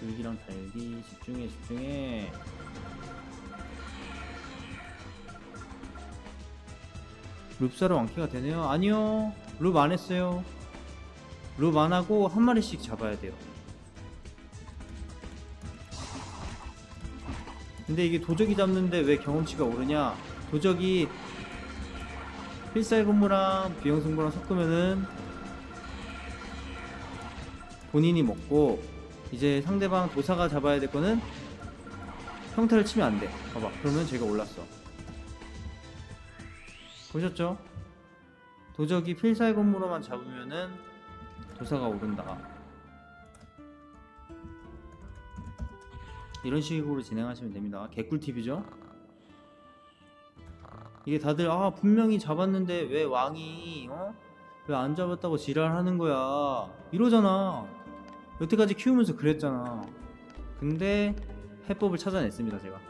불기랑 달기 집중해 집중해. 룹사로 완키가 되네요. 아니요. 룹 안 했어요. 룹 안 하고 한 마리씩 잡아야 돼요. 근데 이게 도적이 잡는데 왜 경험치가 오르냐? 도적이 필살 근무랑 비용 승부랑 섞으면은 본인이 먹고 이제 상대방 도사가 잡아야 될 거는 평타를 치면 안 돼. 봐봐. 그러면 제가 올랐어. 보셨죠? 도적이 필살 건물로만 잡으면은 도사가 오른다. 이런 식으로 진행하시면 됩니다. 개꿀팁이죠? 이게 다들 아 분명히 잡았는데 왜 왕이 어? 왜 안 잡았다고 지랄하는 거야 이러잖아 여태까지 키우면서 그랬잖아. 근데 해법을 찾아냈습니다 제가.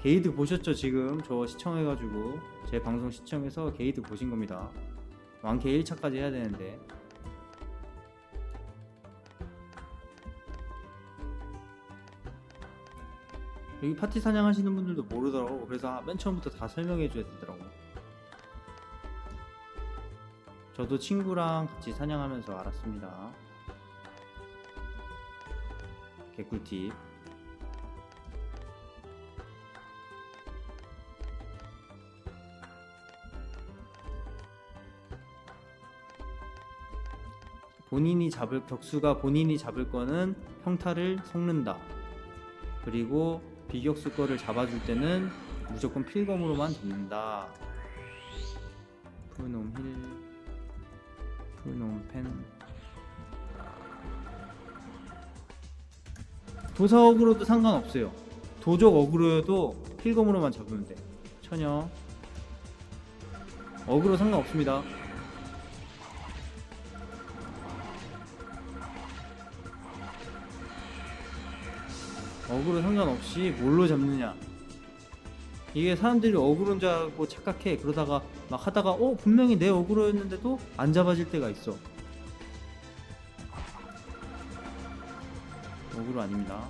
게이드 보셨죠 지금? 저 시청해가지고 제 방송 시청해서 게이드 보신 겁니다. 왕캐 1차까지 해야 되는데. 여기 파티 사냥하시는 분들도 모르더라고. 그래서 맨 처음부터 다 설명해 줘야 되더라고 저도 친구랑 같이 사냥하면서 알았습니다. 개꿀팁. 본인이 잡을 격수가 본인이 잡을 거는 평타를 섞는다. 그리고 비격수 거를 잡아줄 때는 무조건 필검으로만 잡는다. 도사 어그로도 상관없어요. 도적 어그로여도 필검으로만 잡으면 돼. 처녀. 어그로 상관없습니다. 어그로 상관없이 뭘로 잡느냐 이게 사람들이 어그로인 줄 알고 착각해 그러다가 막 하다가 어 분명히 내 어그로였는데도 안 잡아질 때가 있어 어그로 아닙니다.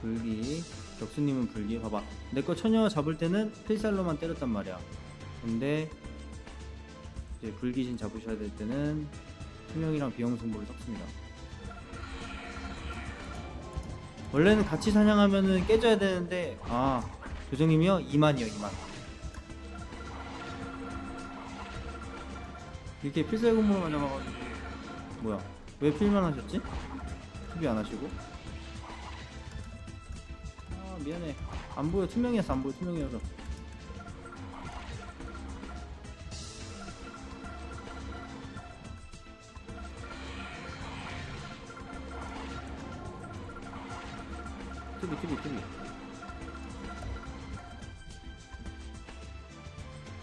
불기. 격수님은 불기. 봐봐. 내 거 처녀 잡을 때는 필살로만 때렸단 말이야. 근데 이제 불기신 잡으셔야 될 때는 투명이랑 비용 승부를 섞습니다. 원래는 같이 사냥하면은 깨져야 되는데 아 조정님이요? 2만이요 2만. 이렇게 필살 근무로만 잡아가지고. 뭐야 왜 필만 하셨지? 투비 안 하시고? 아 미안해. 안 보여. 투명이었어 안 보여. 투명이어서. 투비 투비 투비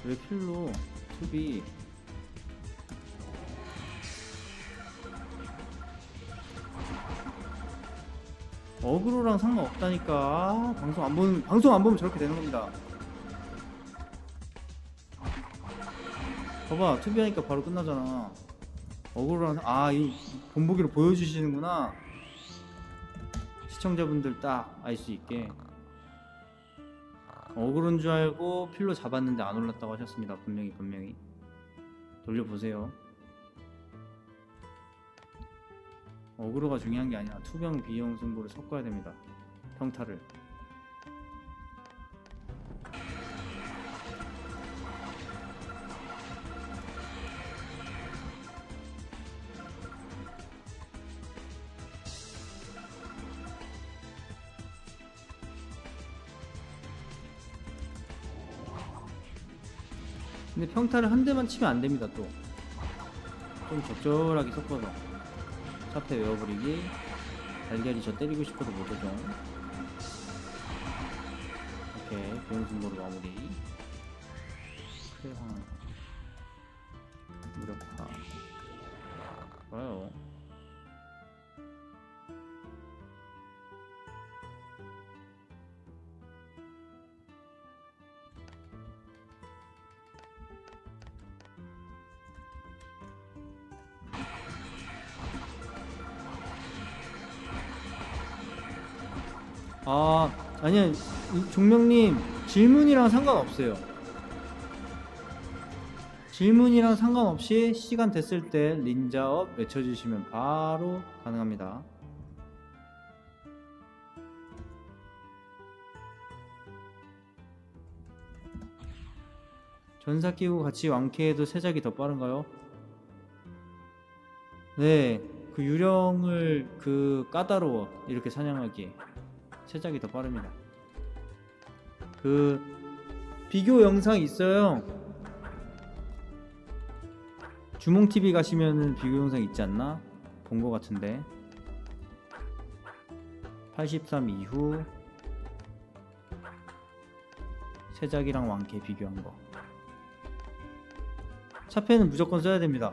왜 필로? 투비 어그로랑 상관없다니까. 아, 방송 안 보면 방송 안 보면 저렇게 되는 겁니다. 봐봐 투비 하니까 바로 끝나잖아. 어그로랑 아이 본보기로 보여주시는구나. 시청자분들 딱 알 수 있게. 어그로인 줄 알고 필로 잡았는데 안 올랐다고 하셨습니다. 분명히 분명히. 돌려보세요 어그로가 중요한 게 아니라 투병 비용 승부를 섞어야 됩니다. 평타를. 근데 평타를 한 대만 치면 안 됩니다 또. 좀 적절하게 섞어서 차폐 외워버리기. 달걀이 저 때리고 싶어도 못하죠. 오케이. 비용승보로 마무리. 크레 아 아니야 이- 종명님 질문이랑 상관없어요. 질문이랑 상관없이 시간 됐을 때 린자업 외쳐주시면 바로 가능합니다. 전사 끼고 같이 왕캐해도 세작이 더 빠른가요? 네, 그 유령을 그 까다로워 이렇게 사냥하기 에 세작이 더 빠릅니다. 그 비교 영상 있어요. 주몽 TV 가시면은 비교 영상 있지 않나? 본거 같은데. 83 이후 세작이랑 왕캐 비교한 거. 차폐는 무조건 써야 됩니다.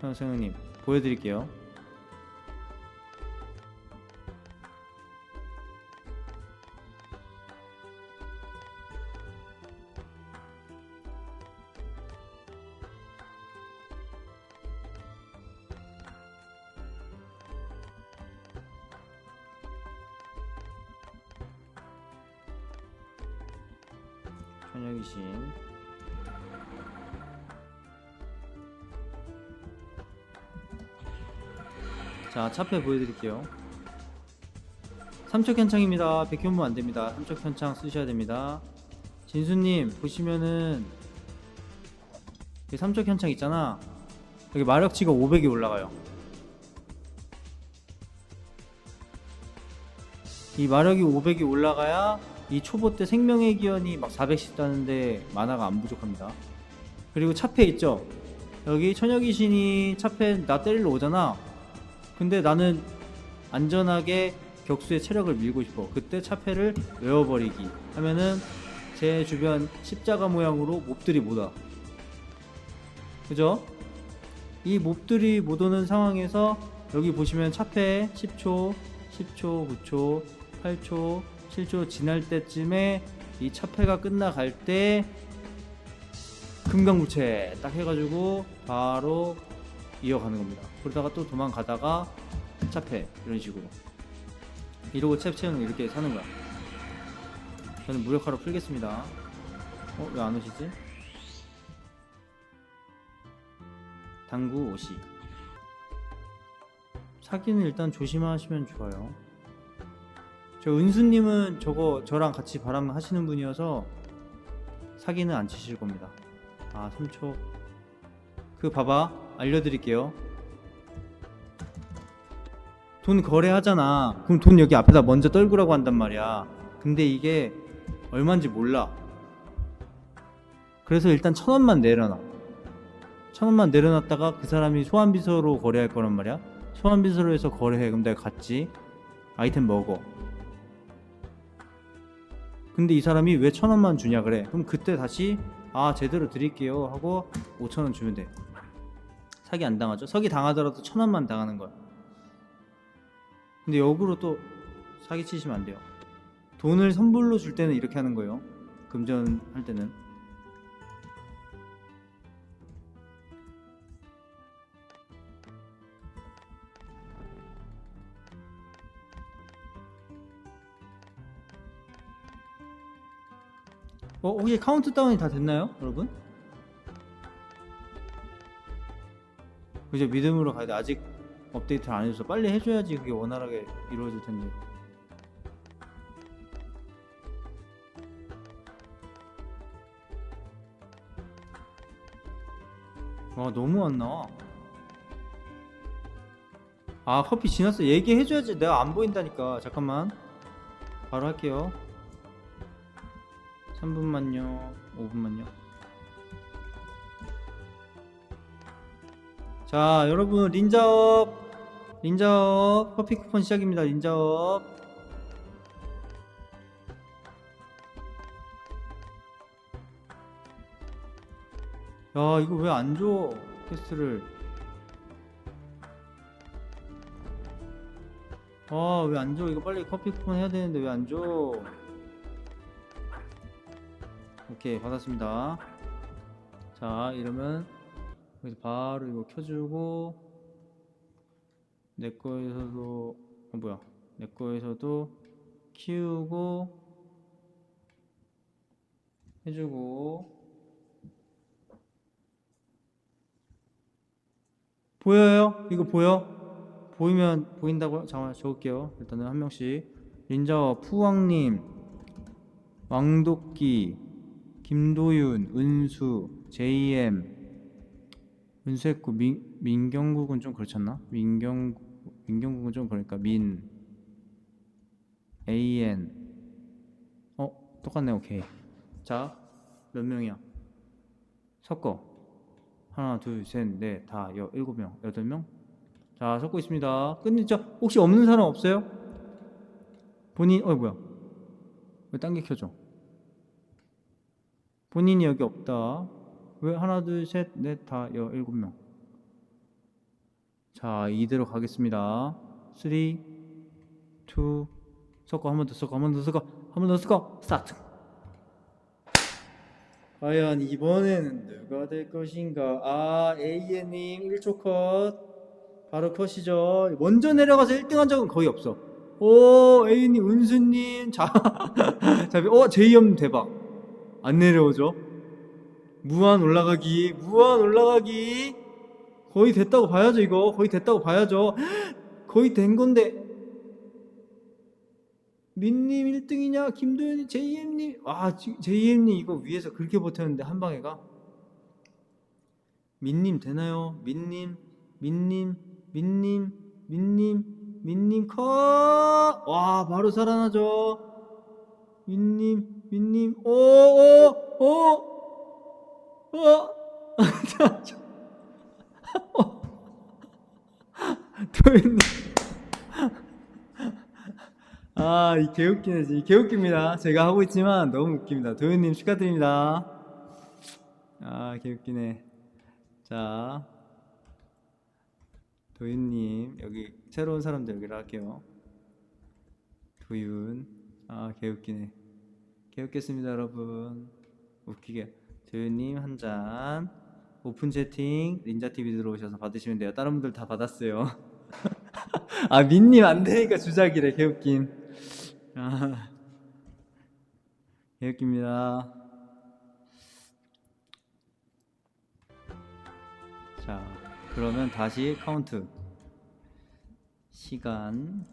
선생님 보여드릴게요. 자 차폐 보여드릴게요. 3척 현창입니다. 백현무 안됩니다. 3척 현창 쓰셔야 됩니다. 진수님 보시면은 이 3척 현창 있잖아. 여기 마력치가 500이 올라가요. 이 마력이 500이 올라가야 이 초보 때 생명의 기원이 막 400씩 따는데 만화가 안 부족합니다. 그리고 차폐 있죠? 여기 처녀귀신이 차폐 나 때리러 오잖아 근데 나는 안전하게 격수의 체력을 밀고 싶어. 그때 차폐를 외워버리기 하면은 제 주변 십자가 모양으로 몹들이 못 와. 그죠? 이 몹들이 못 오는 상황에서 여기 보시면 차폐 10초, 10초, 9초, 8초, 7초 지날 때쯤에 이 차폐가 끝나갈 때 금강부채 딱 해가지고 바로 이어가는 겁니다. 그러다가 또 도망가다가 차폐 이런 식으로 이러고 챕 채우는 거 이렇게 사는 거야. 저는 무력화로 풀겠습니다. 어? 왜 안 오시지? 당구 오시 사기는 일단 조심하시면 좋아요. 저 은수님은 저거 저랑 같이 바람 하시는 분이어서 사기는 안 치실 겁니다. 아 3초 그 봐봐 알려드릴게요. 돈 거래하잖아. 그럼 돈 여기 앞에다 먼저 떨구라고 한단 말이야. 근데 이게 얼마인지 몰라. 그래서 일단 천 원만 내려놔. 천 원만 내려놨다가 그 사람이 소환비서로 거래할 거란 말이야. 소환비서로 해서 거래해. 그럼 내가 갔지. 아이템 먹어. 근데 이 사람이 왜 천 원만 주냐 그래. 그럼 그때 다시 아 제대로 드릴게요 하고 5천 원 주면 돼 사기 안 당하죠. 사기 당하더라도 천 원만 당하는 거야 근데 역으로 또 사기 치시면 안 돼요. 돈을 선불로 줄 때는 이렇게 하는 거예요. 금전 할 때는. 어 혹시 카운트다운이 다 됐나요 여러분? 그죠 믿음으로 가야 돼. 아직 업데이트를 안 해줘서 빨리 해줘야지 그게 원활하게 이루어질 텐데. 와 너무 안 나와. 아 커피 지났어. 얘기해줘야지. 내가 안 보인다니까. 잠깐만. 바로 할게요. 3분만요. 5분만요 자 여러분 린자업. 린자업. 커피 쿠폰 시작입니다 린자업. 야 이거 왜 안줘 퀘스트를? 아왜 안 줘? 이거 빨리 커피 쿠폰 해야 되는데 왜 안 줘? 오케이 받았습니다. 자 이러면 여기서 바로 이거 켜주고 내 거에서도 어 뭐야 내 거에서도 키우고 해주고 보여요? 이거 보여? 보이면 보인다고요? 잠깐만 적을게요. 일단은 한 명씩 린자와 푸왕님, 왕도끼, 김도윤, 은수, JM, 은수했고 민 민경국은 좀 그렇잖나? 민경 민경국은 좀 그러니까 민 AN 어 똑같네 오케이. 자 몇 명이야? 섞어. 하나 둘셋넷다 여 일곱 명 여덟 명자 섞고 있습니다. 끝냈죠? 혹시 없는 사람 없어요? 본인 어 뭐야? 왜 딴 게 켜져? 본인이 여기 없다 왜 하나 둘 셋 넷 다 여 일곱 명 자, 이대로 가겠습니다. 3, 2, 섞어, 한 번 더 섞어, 한 번 더 섞어, 한 번 더 섞어, 스타트! 과연 이번에는 누가 될 것인가? 아, AN님 1초 컷. 바로 컷이죠. 먼저 내려가서 1등 한 적은 거의 없어. 오, A님, 은수님, 자, 자, 어, 제이형 대박. 안 내려오죠? 무한 올라가기, 무한 올라가기. 거의 됐다고 봐야죠 이거. 거의 됐다고 봐야죠. 거의 된 건데. 민님 1등이냐? 김도현이 JM님. 아 JM님 이거 위에서 그렇게 버텼는데 한 방에가. 민님 되나요? 민님 민님 민님 민님 민님 컷와 바로 살아나죠. 민님 민님 오 오 오 오 도현님. 아, 이 개웃기네. 이 개웃깁니다. 제가 하고 있지만 너무 웃깁니다. 도현님 축하드립니다. 아, 개웃기네. 자, 도윤님 여기 새로운 사람들 여기로 할게요. 도윤. 아, 개웃기네. 개웃겠습니다, 여러분. 웃기게. 도윤님 한 잔. 오픈 채팅 닌자 TV 들어오셔서 받으시면 돼요. 다른 분들 다 받았어요. 아 민님 안 되니까 주작이래 개웃김. 아 개웃깁니다. 자 그러면 다시 카운트 시간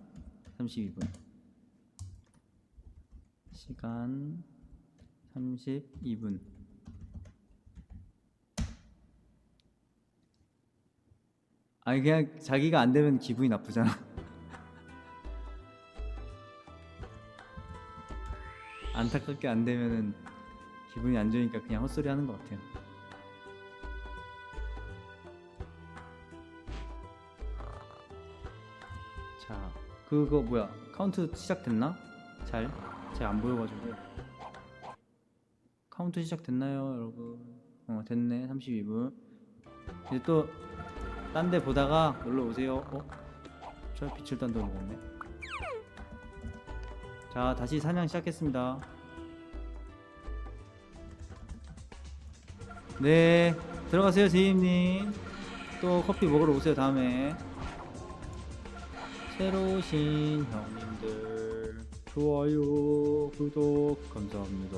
32분 시간 32분 아니 그냥 자기가 안 되면 기분이 나쁘잖아. 안타깝게 안 되면은 기분이 안 좋으니까 그냥 헛소리 하는 것 같아요. 자, 그거 뭐야? 카운트 시작됐나? 잘? 잘 안 보여가지고. 카운트 시작됐나요, 여러분? 어, 됐네. 32분. 이제 또 딴 데 보다가 놀러 오세요. 어? 저 빛을 딴 데로 먹었네. 자, 다시 사냥 시작했습니다. 네, 들어가세요, 제이님. 또 커피 먹으러 오세요, 다음에. 새로 오신 형님들, 좋아요, 구독, 감사합니다.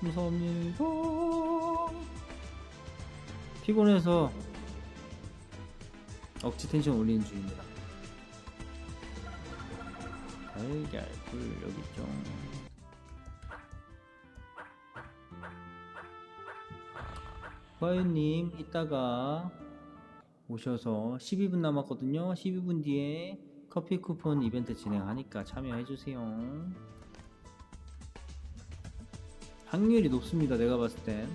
감사합니다. 피곤해서 억지 텐션 올리는 중입니다. 달걀 불 여기 있죠. 화요님 이따가 오셔서 12분 남았거든요. 12분 뒤에 커피 쿠폰 이벤트 진행하니까 참여해주세요. 확률이 높습니다. 내가 봤을 땐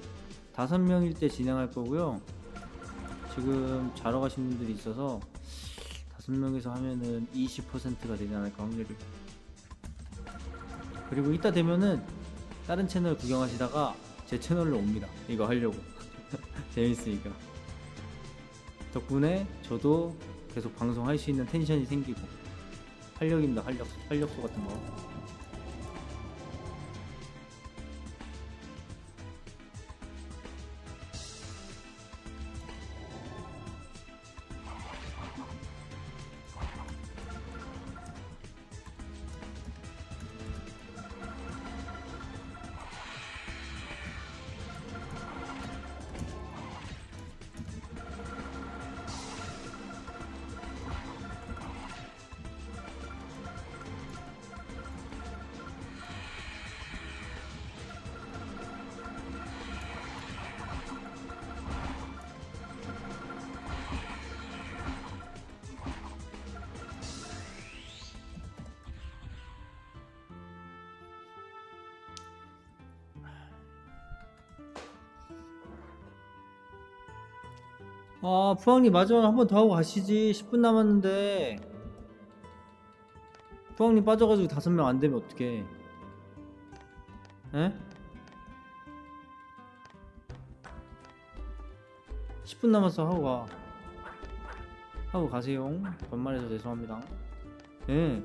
다섯 명일 때 진행할 거고요. 지금 자러 가신 분들이 있어서 다섯 명에서 하면은 20%가 되지 않을까 확률이. 그리고 이따 되면은 다른 채널 구경하시다가 제 채널로 옵니다. 이거 하려고 재밌으니까. 덕분에 저도 계속 방송할 수 있는 텐션이 생기고 활력입니다. 활력 활력소 같은 거. 아 푸왕님 마지막 한 번 더 하고 가시지. 10분 남았는데. 푸왕님 빠져가지고 다섯 명 안 되면 어떡해. 에? 10분 남았어 하고 가. 하고 가세요. 반말해서 죄송합니다. 예.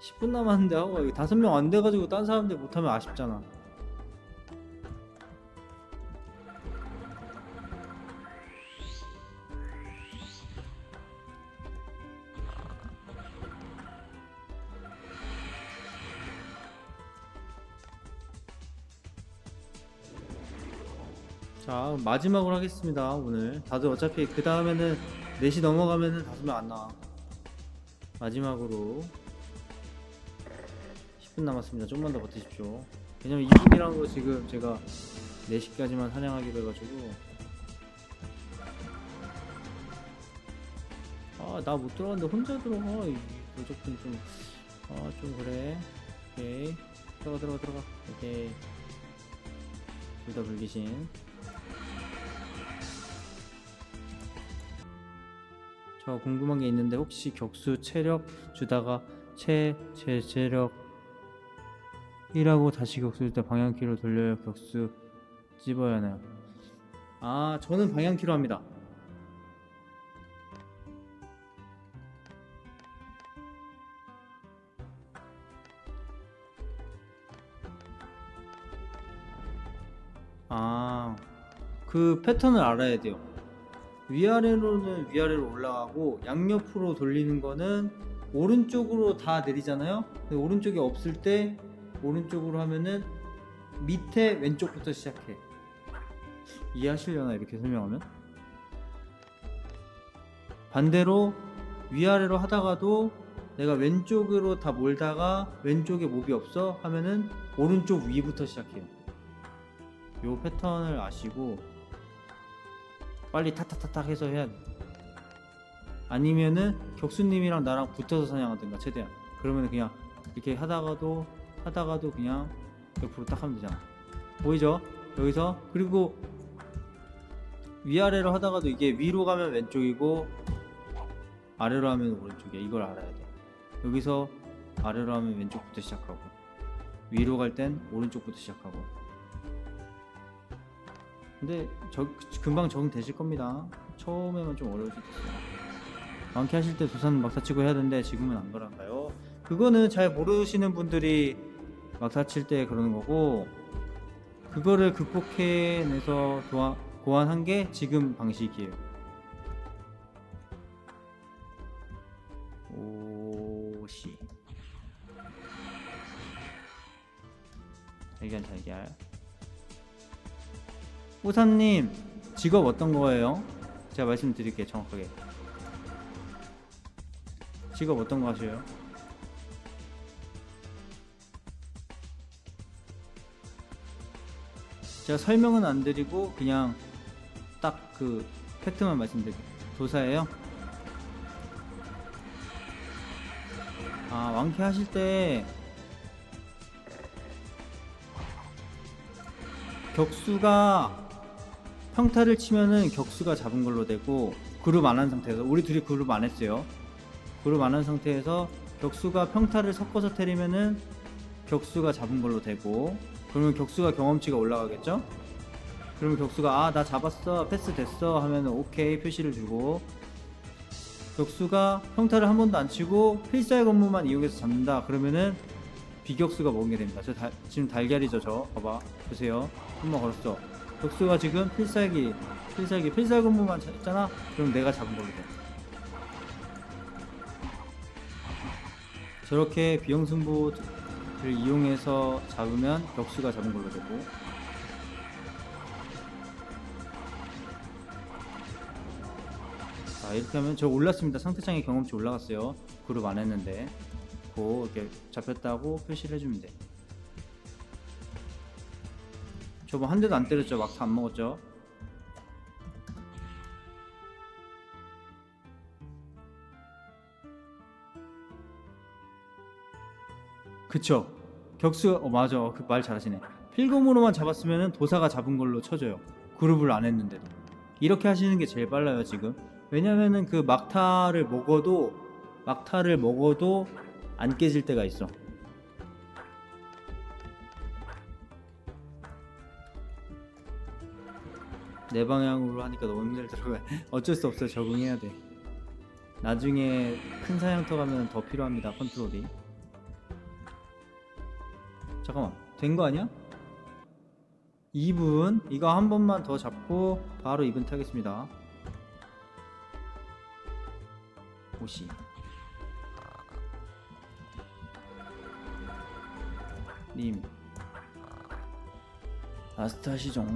10분 남았는데 하고 가. 다섯 명 안 돼가지고 딴 사람들 못하면 아쉽잖아 자 마지막으로 하겠습니다 오늘. 다들 어차피 그 다음에는 4시 넘어가면은 다섯 명안 나와. 마지막으로 10분 남았습니다. 좀만 더 버티십시오. 왜냐면 2분이라는 거 지금 제가 4시까지만 사냥하기로 해가지고. 아 나 못 들어갔는데 혼자 들어가? 이 도적분 좀아 좀 그래. 오케이. 들어가 들어가 들어가. 오케이. 둘 다 불기신 저 궁금한 게 있는데 혹시 격수 체력 주다가 체, 제, 체력 1하고 다시 격수 줄때 방향키로 돌려야 격수 찝어야 하나요? 아 저는 방향키로 합니다 아 그 패턴을 알아야 돼요 위아래로는 위아래로 올라가고 양옆으로 돌리는 거는 오른쪽으로 다 내리잖아요. 오른쪽이 없을 때 오른쪽으로 하면은 밑에 왼쪽부터 시작해. 이해하시려나 이렇게 설명하면? 반대로 위아래로 하다가도 내가 왼쪽으로 다 몰다가 왼쪽에 몹이 없어 하면은 오른쪽 위부터 시작해요. 요 패턴을 아시고 빨리 타타타탁 해서 해야 돼. 아니면은 격수님이랑 나랑 붙어서 사냥하든가 최대한. 그러면 그냥 이렇게 하다가도 하다가도 그냥 옆으로 딱 하면 되잖아. 보이죠? 여기서 그리고 위아래로 하다가도 이게 위로 가면 왼쪽이고 아래로 하면 오른쪽이야. 이걸 알아야 돼. 여기서 아래로 하면 왼쪽부터 시작하고 위로 갈 땐 오른쪽부터 시작하고 근데 저, 금방 적응되실 겁니다. 처음에만 좀 어려울 수 있어요. 많게 하실 때 도산 막사 치고 해야 되는데 지금은 안 그런가요? 그거는 잘 모르시는 분들이 막사 칠 때 그러는 거고 그거를 극복해내서 도와, 고안한 게 지금 방식이에요. 오시 달걀 달걀 우사님 직업 어떤 거예요? 제가 말씀드릴게요 정확하게 직업 어떤 거 하셔요? 제가 설명은 안 드리고 그냥 딱 그 팩트만 말씀드릴게요 도사예요? 아 왕캐 하실 때 격수가 평타를 치면은 격수가 잡은 걸로 되고 그룹 안 한 상태에서 우리 둘이 그룹 안 했어요. 그룹 안 한 상태에서 격수가 평타를 섞어서 때리면은 격수가 잡은 걸로 되고 그러면 격수가 경험치가 올라가겠죠? 그러면 격수가 아 나 잡았어 패스 됐어 하면은 오케이 표시를 주고 격수가 평타를 한 번도 안 치고 필살 건물만 이용해서 잡는다 그러면은 비격수가 먹게 됩니다. 저 달- 지금 달걀이죠 저 봐봐 보세요 한 번 걸었어 격수가 지금 필살기 필살기 필살 근무만 했잖아? 그럼 내가 잡은 걸로 돼. 저렇게 비용승부를 이용해서 잡으면 격수가 잡은 걸로 되고. 자 이렇게 하면 저 올랐습니다. 상태창에 경험치 올라갔어요. 그룹 안 했는데. 고 이렇게 잡혔다고 표시를 해주면 돼 저번 한 대도 안 때렸죠. 막타 안 먹었죠. 그쵸. 격수 어 맞아. 그 말 잘하시네. 필검으로만 잡았으면은 도사가 잡은 걸로 쳐줘요. 그룹을 안 했는데도. 이렇게 하시는 게 제일 빨라요 지금. 왜냐면은 그 막타를 먹어도 막타를 먹어도 안 깨질 때가 있어 내 방향으로 하니까 너무 힘들더라고요. 어쩔 수 없어요. 적응해야 돼. 나중에 큰 사냥터 가면 더 필요합니다. 컨트롤이. 잠깐만. 된 거 아니야? 2분 이거 한 번만 더 잡고 바로 이벤트 하겠습니다. 오시 님. 라스트 하시죠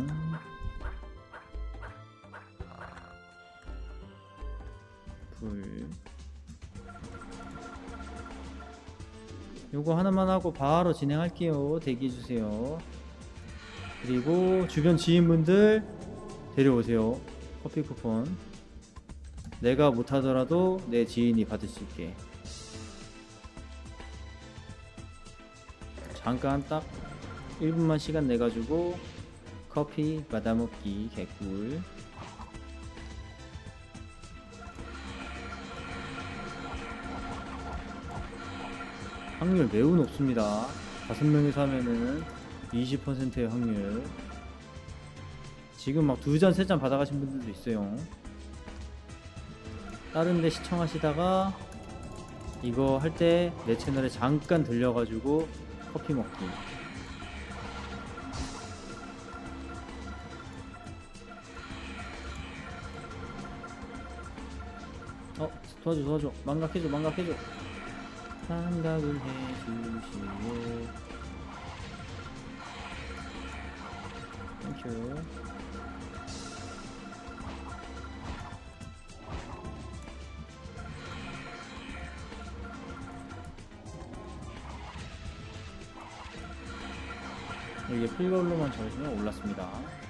불 요거 하나만 하고 바로 진행할게요. 대기해주세요. 그리고 주변 지인분들 데려오세요. 커피 쿠폰. 내가 못하더라도 내 지인이 받을 수 있게. 잠깐 딱 1분만 시간 내가지고 커피 받아먹기 개꿀 확률 매우 높습니다. 다섯 명이서 하면은 20%의 확률. 지금 막 두 잔, 세 잔 받아가신 분들도 있어요. 다른 데 시청하시다가 이거 할 때 내 채널에 잠깐 들려가지고 커피 먹기. 어, 도와줘, 도와줘. 망각해줘, 망각해줘. 생각을 해주시오. 땡큐. 이게 필걸로만 적으시면 올랐습니다.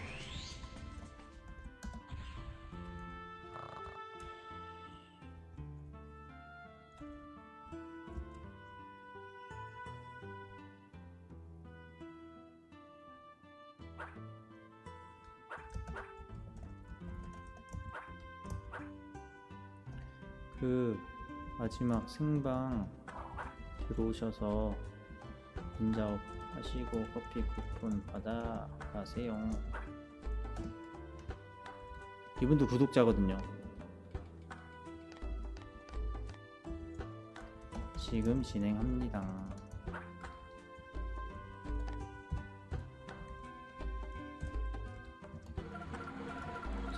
마지막 승방 들어오셔서 인자업 하시고 커피 쿠폰 받아 가세요. 이분도 구독자거든요. 지금 진행합니다.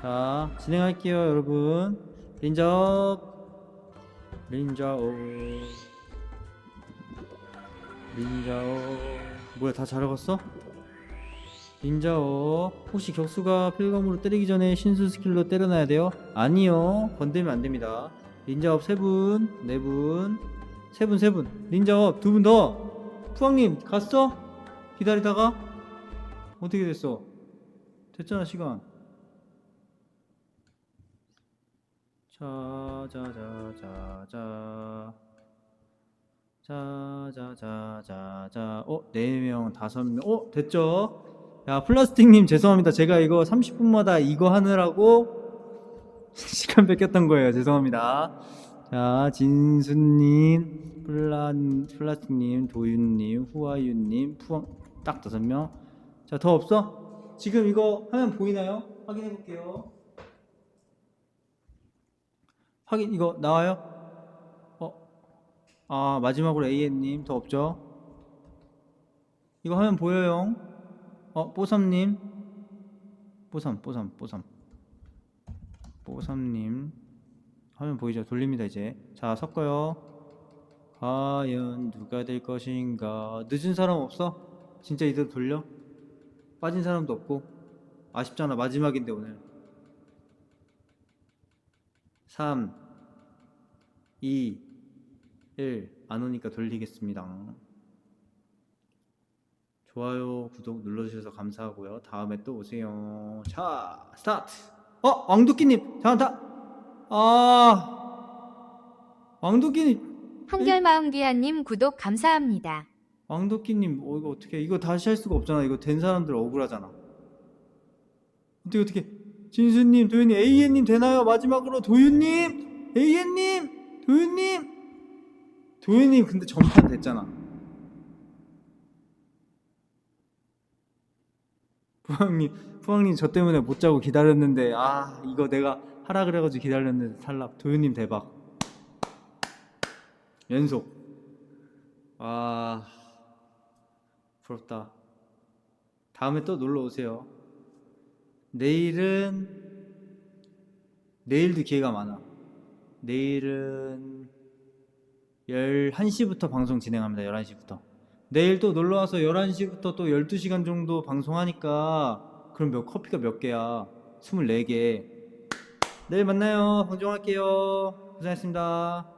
자, 진행할게요, 여러분. 린접. 린자오. 린자오. 뭐야 다 잘해갔어? 린자오. 혹시 격수가 필검으로 때리기 전에 신수 스킬로 때려놔야 돼요? 아니요. 건들면 안됩니다. 린자업 세분 네분 세분 세분. 린자업 두 분 더. 푸왕님 갔어? 기다리다가? 어떻게 됐어? 됐잖아 시간 자자자자자 자자자자자 어? 4명 5명 어? 됐죠? 야 플라스틱님 죄송합니다 제가 이거 30분마다 이거 하느라고 시간 뺏겼던 거예요 죄송합니다 자 진수님 플라, 플라스틱님 도윤님 후아윤님 푸왕 딱 5명 자 더 없어? 지금 이거 화면 보이나요? 확인해 볼게요 확인 이거 나와요? 어? 아 마지막으로 AN님 더 없죠? 이거 화면 보여요? 어 뽀삼님 뽀삼 뽀삼 뽀삼 뽀삼님 화면 보이죠? 돌립니다 이제 자 섞어요 과연 누가 될 것인가 늦은 사람 없어? 진짜 이대로 돌려? 빠진 사람도 없고 아쉽잖아 마지막인데 오늘 3 2 1 안 오니까 돌리겠습니다. 좋아요, 구독 눌러주셔서 감사하고요. 다음에 또 오세요. 자, 스타트! 어, 왕도끼님! 잠깐, 다! 아, 왕도끼님! 한결마음귀한님 구독 감사합니다. 왕도끼님, 어, 이거 어떻게, 이거 다시 할 수가 없잖아. 이거 된 사람들 억울하잖아. 어떻게, 어떻게. 진수님, 도윤님, AN님 되나요? 마지막으로 도윤님, AN님, 도윤님, 도윤님 근데 전판 됐잖아. 부왕님, 부왕님 저 때문에 못 자고 기다렸는데 아 이거 내가 하라 그래가지고 기다렸는데 탈락. 도윤님 대박. 연속. 아 부럽다. 다음에 또 놀러 오세요. 내일은 내일도 기회가 많아. 내일은 11시부터 방송 진행합니다. 11시부터. 내일 또 놀러 와서 11시부터 또 12시간 정도 방송하니까 그럼 몇 커피가 몇 개야? 24개. 내일 만나요. 방송할게요. 고생하셨습니다.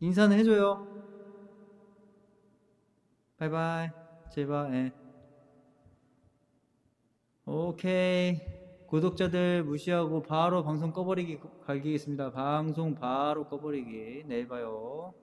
인사는 해줘요. 바이바이. 제발. 예. 오케이. 구독자들 무시하고 바로 방송 꺼버리기 가겠습니다. 방송 바로 꺼버리기. 내일 봐요.